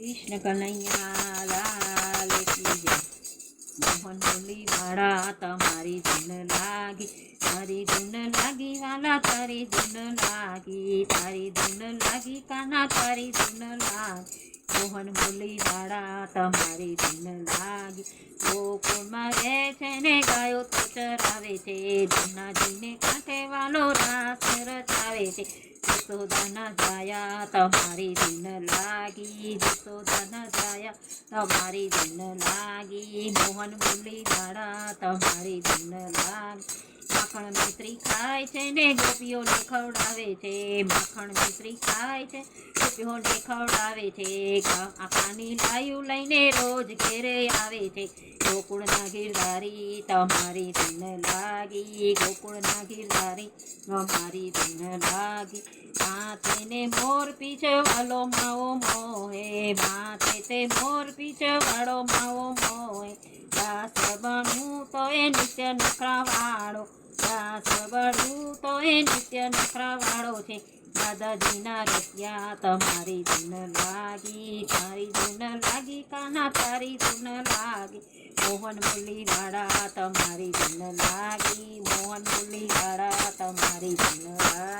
કૃષ્ણ કનૈયા મોહન મુરલી તમારી ધૂન લાગી તારી ધૂન લાગી વાલા તારી ધૂન લાગી. તારી ધૂન લાગી કાના તારી ધૂન લાગી મોહન મુરલી વાળા તમારી ધૂન લાગી ગોકુળમાં રહે છે ને ગાયો તો ચરાવે છે ધૂનાજીને કાંઠે વાલો રાસ રચાવે છે. જસોદાના જાયા તમારી દિન લાગી. જસોદાના જાયા તમારી દિન લાગી. મોહન બોલી દાડા તમારી દિન લાગી. માખણ મિત્રી ખાય છે ને ગોપીઓને ખવડાવે છે. માખણ મિત્રી ખાય છે, ગોપીઓને ખવડાવે છે. આખાની લાયું લઈને રોજ ઘેરે આવે છે. ગોકુળના ગીરધારી તમારી ધૂન લાગી, ગોકુળના ગીરધારી તમારી ધૂન લાગી. માથે ને મોર પીછવાલો માવો મોહે, માથે તે મોર પીછવાળો માવો મોહે. દાસ બનવું તો એ નિત્ય નખરા નિત્ય નખરા વાળો છે. દાદાજીના રત્યા તમારી ધૂન લાગી, તારી ધૂન લાગી, કાના તારી ધૂન લાગી. મોહન મુરલી વાળા તમારી ધૂન લાગી, મોહન મુરલી વાળા તમારી ધૂન લાગી.